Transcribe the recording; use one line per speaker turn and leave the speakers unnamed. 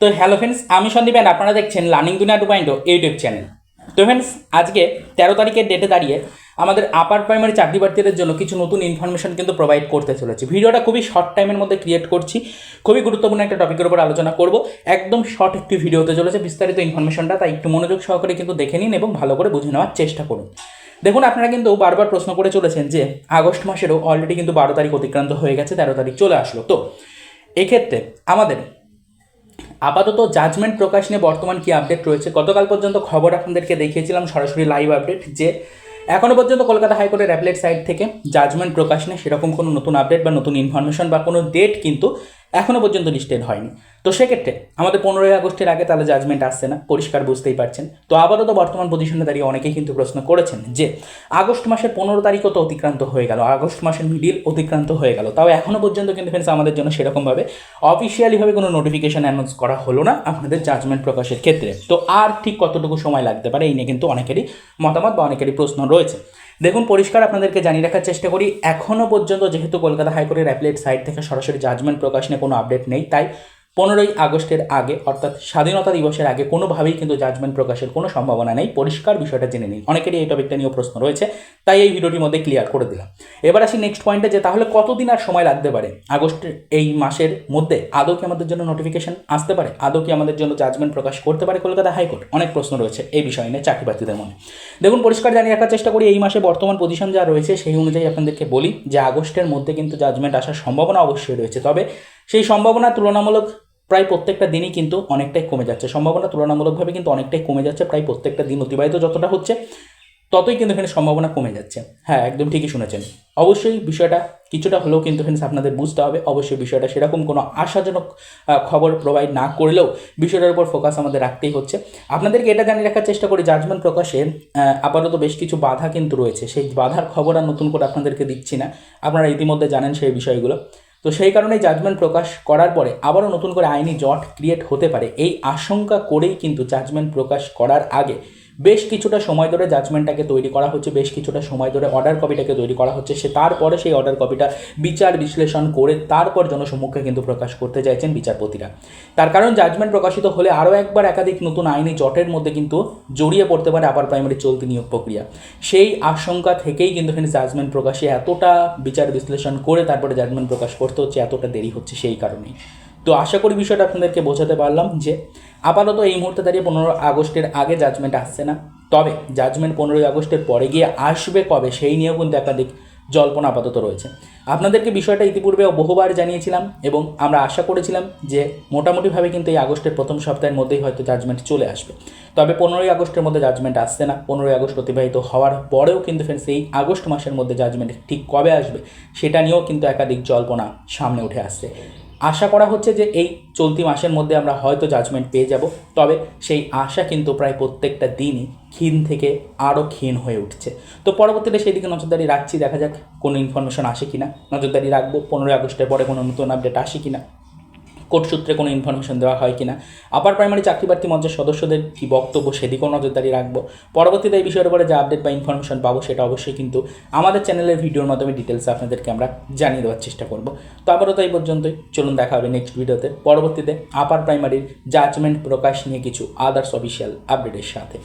তো hello friends আমি Sandeep and আপনারা দেখছেন learning Duniya two point YouTube channel তো ফ্রেন্ডস আজকে তেরো তারিখের ডেটে দাঁড়িয়ে আমাদের আপার প্রাইমারি চাকরি প্রার্থীদের জন্য কিছু নতুন ইনফরমেশন কিন্তু প্রোভাইড করতে চলেছে। ভিডিওটা খুবই শর্ট টাইমের মধ্যে ক্রিয়েট করছি। খুবই গুরুত্বপূর্ণ একটা টপিকের উপর আলোচনা করব। একদম শর্ট একটি ভিডিও হতে চলেছে, বিস্তারিত ইনফরমেশনটা তাই একটু মনোযোগ সহকারে কিন্তু দেখে নিন এবং ভালো করে বুঝে নেওয়ার চেষ্টা করুন। দেখুন, আপনারা কিন্তু বারবার প্রশ্ন করে চলেছেন যে, আগস্ট মাসেরও অলরেডি কিন্তু বারো তারিখ অতিক্রান্ত হয়ে গেছে, তেরো তারিখ চলে আসলো। তো, এক্ষেত্রে আমাদের আপাতত জাজমেন্ট প্রকাশ নিয়ে বর্তমান কি আপডেট রয়েছে? গতকাল পর্যন্ত খবর আপনাদেরকে দেখিয়েছিলাম, সরাসরি লাইভ আপডেট যে এখনও পর্যন্ত কলকাতা হাইকোর্টের অ্যাপলেট সাইট থেকে জাজমেন্ট প্রকাশ নিয়ে সেরকম কোনো নতুন আপডেট বা নতুন ইনফরমেশন বা কোনো ডেট কিন্তু এখনও পর্যন্ত লিস্টেড হয়নি। তো সেক্ষেত্রে আমাদের পনেরোই আগস্টের আগে তাহলে জাজমেন্ট আসছে না, পরিষ্কার বুঝতেই পারছেন। তো আপাতত বর্তমান পজিশনে দাঁড়িয়ে অনেকেই কিন্তু প্রশ্ন করেছেন যে, আগস্ট মাসের পনেরো তারিখও তো অতিক্রান্ত হয়ে গেল, আগস্ট মাসের মিডিল অতিক্রান্ত হয়ে গেল। তাও এখনও পর্যন্ত কিন্তু ফ্রেন্ডস আমাদের জন্য সেরকমভাবে অফিসিয়ালিভাবে কোনো নোটিফিকেশন অ্যানাউন্স করা হলো না আপনাদের জাজমেন্ট প্রকাশের ক্ষেত্রে। তো আর ঠিক কতটুকু সময় লাগতে পারে এই নিয়ে কিন্তু অনেকেরই মতামত বা অনেকেরই প্রশ্ন রয়েছে। দেখুন, পরিষ্কার আপনাদেরকে জানিয়ে রাখার চেষ্টা করি এখনও পর্যন্ত যেহেতু কলকাতা হাইকোর্টের অ্যাপলেট সাইট থেকে সরাসরি জাজমেন্ট প্রকাশ নিয়ে কোনো আপডেট নেই, তাই পনেরোই আগস্টের আগে, অর্থাৎ স্বাধীনতা দিবসের আগে কোনোভাবেই কিন্তু জাজমেন্ট প্রকাশের কোনো সম্ভাবনা নেই। পরিষ্কার বিষয়টা জেনে নিন। অনেকেরই এই টপিকটা নিয়েও প্রশ্ন রয়েছে, তাই এই ভিডিওটির মধ্যে ক্লিয়ার করে দিলাম। এবার আসি নেক্সট পয়েন্টে যে তাহলে কতদিন আর সময় লাগতে পারে? আগস্টের এই মাসের মধ্যে আদৌ কি আমাদের জন্য নোটিফিকেশন আসতে পারে? আদৌ কি আমাদের জন্য জাজমেন্ট প্রকাশ করতে পারে কলকাতা হাইকোর্ট? অনেক প্রশ্ন রয়েছে এই বিষয় নিয়ে চাকরি প্রার্থীদের মনে। দেখুন, পরিষ্কার জানিয়ে রাখার চেষ্টা করি, এই মাসে বর্তমান পজিশন যা রয়েছে সেই অনুযায়ী আপনাদেরকে বলি যে আগস্টের মধ্যে কিন্তু জাজমেন্ট আসার সম্ভাবনা অবশ্যই রয়েছে। তবে সেই সম্ভাবনা তুলনামূলক প্রায় প্রত্যেকটা দিনই কিন্তু অনেকটাই কমে যাচ্ছে। সম্ভাবনা তুলনামূলকভাবে কিন্তু অনেকটাই কমে যাচ্ছে, প্রায় প্রত্যেকটা দিন অতিবাহিত যতটা হচ্ছে, ততই কিন্তু এখানে সম্ভাবনা কমে যাচ্ছে। হ্যাঁ একদম ঠিকই শুনেছেন। অবশ্যই বিষয়টা কিছুটা হলেও কিন্তু ফ্রেন্ডস আপনাদের বুঝতে হবে। অবশ্যই বিষয়টা সেরকম কোনো আশাজনক খবর প্রোভাইড না করলেও বিষয়টার উপর ফোকাস আমাদের রাখতেই হচ্ছে। আপনাদেরকে এটা জানিয়ে রাখার চেষ্টা করি জাজমেন্ট প্রকাশে আপাতত বেশ কিছু বাধা কিন্তু রয়েছে। সেই বাধার খবর আর নতুন করে আপনাদেরকে দিচ্ছি না। আপনারা ইতিমধ্যে জানেন সেই বিষয়গুলো। তো সেই কারণে জাজমেন্ট প্রকাশ করার পরে আবারও নতুন করে আইনি জট ক্রিয়েট হতে পারে। এই আশঙ্কা করেই কিন্তু জাজমেন্ট প্রকাশ করার আগে বেশ কিছুটা সময় ধরে জাজমেন্টটাকে তৈরি করা হচ্ছে, বেশ কিছুটা সময় ধরে অর্ডার কপিটাকে তৈরি করা হচ্ছে। সে তারপরে সেই অর্ডার কপিটা বিচার বিশ্লেষণ করে তারপর জনসম্মুখে কিন্তু প্রকাশ করতে চাইছেন বিচারপতিরা। তার কারণ জাজমেন্ট প্রকাশিত হলে আরও একবার একাধিক নতুন আইনি জটের মধ্যে কিন্তু জড়িয়ে পড়তে পারে আপার প্রাইমারি চলতি নিয়োগ প্রক্রিয়া। সেই আশঙ্কা থেকেই কিন্তু এখানে জাজমেন্ট প্রকাশে এতটা বিচার বিশ্লেষণ করে তারপরে জাজমেন্ট প্রকাশ করতে হচ্ছে, এতটা দেরি হচ্ছে সেই কারণেই। তো আশা করি বিষয়টা আপনাদেরকে বোঝাতে পারলাম যে আপাতত এই মুহূর্তে দাঁড়িয়ে পনেরো আগস্টের আগে জাজমেন্ট আসছে না। তবে জাজমেন্ট পনেরোই আগস্টের পরে গিয়ে আসবে কবে সেই নিয়েও কিন্তু একাধিক জল্পনা আপাতত রয়েছে। আপনাদেরকে বিষয়টা ইতিপূর্বে বহুবার জানিয়েছিলাম এবং আমরা আশা করেছিলাম যে মোটামুটিভাবে কিন্তু এই আগস্টের প্রথম সপ্তাহের মধ্যেই হয়তো জাজমেন্ট চলে আসবে। তবে পনেরোই আগস্টের মধ্যে জাজমেন্ট আসছে না। পনেরোই আগস্ট অতিবাহিত হওয়ার পরেও কিন্তু ফ্রেন্ডস এই আগস্ট মাসের মধ্যে জাজমেন্ট ঠিক কবে আসবে সেটা নিয়েও কিন্তু একাধিক জল্পনা সামনে উঠে আসছে। আশা করা হচ্ছে যে এই চলতি মাসের মধ্যে আমরা হয়তো জাজমেন্ট পেয়ে যাব, তবে সেই আশা কিন্তু প্রায় প্রত্যেকটা দিনই ক্ষীণ থেকে আরও ক্ষীণ হয়ে উঠছে। তো পরবর্তীতে সেই দিকে নজরদারি রাখছি, দেখা যাক কোনো ইনফরমেশন আসে কি না নজরদারি রাখব, পনেরোই আগস্টের পরে কোনো নতুন আপডেট আসে কিনা। কোর্ট সূত্রে কোনো ইনফরমেশন দেওয়া হয় কিনা। আপার প্রাইমারি চাকরি প্রার্থী মঞ্চের সদস্যদের কী বক্তব্য সেদিকেও নজরদারি রাখব। পরবর্তীতে এই বিষয়ের উপরে যে আপডেট বা ইনফরমেশন পাবো সেটা অবশ্যই কিন্তু আমাদের চ্যানেলের ভিডিওর মাধ্যমে ডিটেলস আপনাদেরকে আমরা জানিয়ে দেওয়ার চেষ্টা করব। তো আপাতত এই পর্যন্তই। চলুন দেখা হবে নেক্সট ভিডিওতে পরবর্তীতে আপার প্রাইমারির জাজমেন্ট প্রকাশ নিয়ে কিছু আদার্স অফিসিয়াল আপডেটের সাথে।